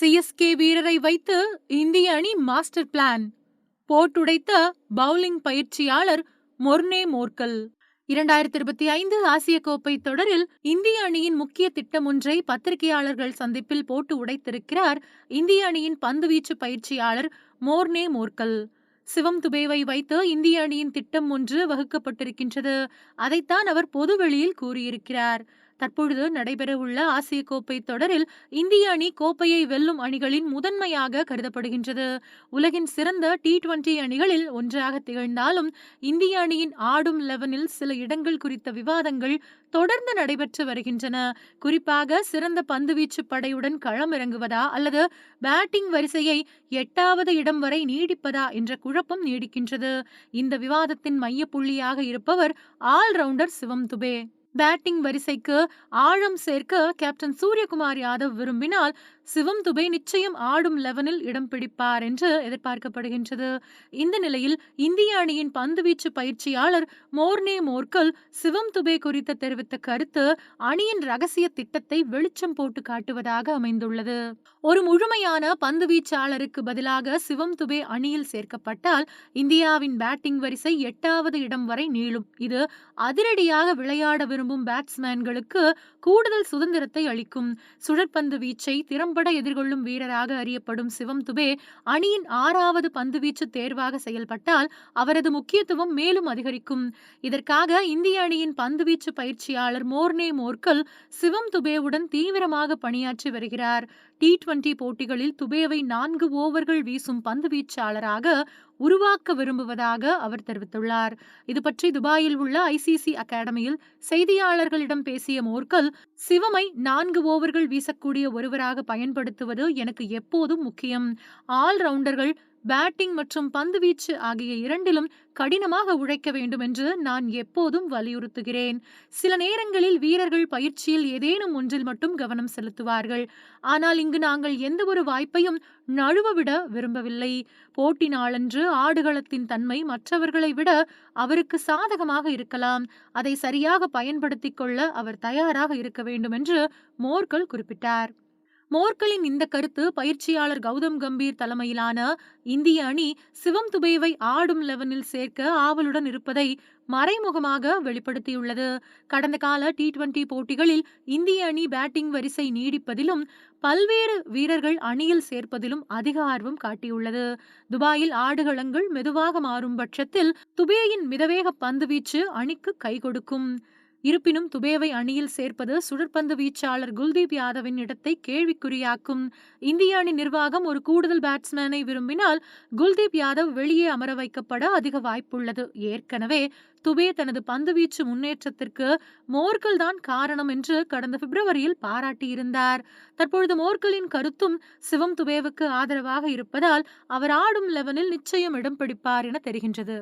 CSK வீரரை வைத்து இந்திய அணி மாஸ்டர் பிளான். போட்டுடைத்த பவுலிங் பயிற்சியாளர் மொர்னே மோர்கல். இரண்டாயிரத்தி இருபத்தி ஐந்து ஆசிய கோப்பை தொடரில் இந்திய அணியின் முக்கிய திட்டம் ஒன்றை பத்திரிகையாளர்கள் சந்திப்பில் போட்டு உடைத்திருக்கிறார் இந்திய அணியின் பந்துவீச்சு பயிற்சியாளர் மோர்னே மோர்கல். சிவம் துபேவை வைத்து இந்திய அணியின் திட்டம் ஒன்று வகுக்கப்பட்டிருக்கின்றது. அதைத்தான் அவர் பொதுவெளியில் கூறியிருக்கிறார். தற்பொழுது நடைபெறவுள்ள ஆசிய கோப்பை தொடரில் இந்திய அணி கோப்பையை வெல்லும் அணிகளின் முதன்மையாக கருதப்படுகின்றது. உலகின் சிறந்த டி டுவெண்டி அணிகளில் ஒன்றாக திகழ்ந்தாலும் இந்திய அணியின் ஆடும் லெவனில் சில இடங்கள் குறித்த விவாதங்கள் தொடர்ந்து நடைபெற்று வருகின்றன. குறிப்பாக சிறந்த பந்துவீச்சு படையுடன் களமிறங்குவதா அல்லது பேட்டிங் வரிசையை எட்டாவது இடம் வரை நீடிப்பதா என்ற குழப்பம் நீடிக்கின்றது. இந்த விவாதத்தின் மையப்புள்ளியாக இருப்பவர் ஆல்ரவுண்டர் சிவம் துபே. பேட்டிங் வரிசைக்கு ஆழம் சேர்க்க கேப்டன் சூரியகுமார் யாதவ் விரும்பினால் சிவம் துபே நிச்சயம் ஆடும் லெவனில் இடம் பிடிப்பார் என்று எதிர்பார்க்கப்படுகின்றது. இந்த நிலையில் இந்திய அணியின் பந்துவீச்சு பயிற்சியாளர் மோர்னே மோர்க்கல் சிவம் துபே குறித்து தெரிவித்த கருத்து அணியின் ரகசிய திட்டத்தை வெளிச்சம் போட்டு காட்டுவதாக அமைந்துள்ளது. ஒரு முழுமையான பந்துவீச்சாளருக்கு பதிலாக சிவம் துபே அணியில் சேர்க்கப்பட்டால் இந்தியாவின் பேட்டிங் வரிசை எட்டாவது இடம் வரை நீளும். இது அதிரடியாக விளையாட விரும்பும் பேட்ஸ்மேன்களுக்கு கூடுதல் சுதந்திரத்தை அளிக்கும். சுழற்பந்து வீச்சை திறம்பட எதிர்கொள்ளும் வீரராக அறியப்படும் சிவம் துபே அணியின் ஆறாவது பந்து வீச்சு தேர்வாக செயல்பட்டால் அவரது முக்கியத்துவம் மேலும் அதிகரிக்கும். இதற்காக இந்திய அணியின் பந்து வீச்சு பயிற்சியாளர் மோர்னே மோர்கல் சிவம் துபேவுடன் தீவிரமாக பணியாற்றி வருகிறார். டி டுவெண்டி போட்டிகளில் துபேவை நான்கு ஓவர்கள் வீசும் பந்து வீச்சாளராக உருவாக்க விரும்புவதாக அவர் தெரிவித்துள்ளார். இது பற்றி துபாயில் உள்ள ஐசிசி அகாடமியில் செய்தியாளர்களிடம் பேசிய மோர்க்கல் சிவமை நான்கு ஓவர்கள் வீசக்கூடிய ஒருவராக பயன்படுத்துவது எனக்கு எப்போதும் முக்கியம். ஆல்ரவுண்டர்கள் பேட்டிங் மற்றும் பந்து வீச்சு ஆகிய இரண்டிலும் கடினமாக உழைக்க வேண்டும் என்று நான் எப்போதும் வலியுறுத்துகிறேன். சில நேரங்களில் வீரர்கள் பயிற்சியில் ஏதேனும் ஒன்றில் மட்டும் கவனம் செலுத்துவார்கள். ஆனால் இங்கு நாங்கள் எந்த ஒரு வாய்ப்பையும் நழுவவிட விரும்பவில்லை. போட்டி நாளன்று ஆடுகளத்தின் தன்மை மற்றவர்களை விட அவருக்கு சாதகமாக இருக்கலாம். அதை சரியாக பயன்படுத்திக் கொள்ள அவர் தயாராக இருக்க வேண்டும் என்று மோர்கல் குறிப்பிட்டார். மோர்க்கலின் இந்த கருத்து பயிற்சியாளர் கௌதம் கம்பீர் தலைமையிலான இந்திய அணி சிவம் துபேவை ஆடும் லெவனில் சேர்க்க ஆவலுடன் இருப்பதை மறைமுகமாக வெளிப்படுத்தியுள்ளது. கடந்த கால டி டுவெண்டி போட்டிகளில் இந்திய அணி பேட்டிங் வரிசை நீடிப்பதிலும் பல்வேறு வீரர்கள் அணியில் சேர்ப்பதிலும் அதிக ஆர்வம் காட்டியுள்ளது. துபாயில் ஆடுகளங்கள் மெதுவாக மாறும் பட்சத்தில் துபேயின் மிதவேக பந்துவீச்சு அணிக்கு கை கொடுக்கும். இருப்பினும் துபேவை அணியில் சேர்ப்பது சுழற்பந்து வீச்சாளர் குல்தீப் யாதவின் இடத்தை கேள்விக்குறியாக்கும். இந்திய அணி நிர்வாகம் ஒரு கூடுதல் பேட்ஸ்மேனை விரும்பினால் குல்தீப் யாதவ் வெளியே அமர வைக்கப்பட அதிக வாய்ப்புள்ளது. ஏற்கனவே துபே தனது பந்துவீச்சு முன்னேற்றத்திற்கு மோர்கல் தான் காரணம் என்று கடந்த பிப்ரவரியில் பாராட்டியிருந்தார். தற்பொழுது மோர்கலின் கருத்தும் சிவம் துபேவுக்கு ஆதரவாக இருப்பதால் அவர் ஆடும் லெவனில் நிச்சயம் இடம் பிடிப்பார் என தெரிகின்றது.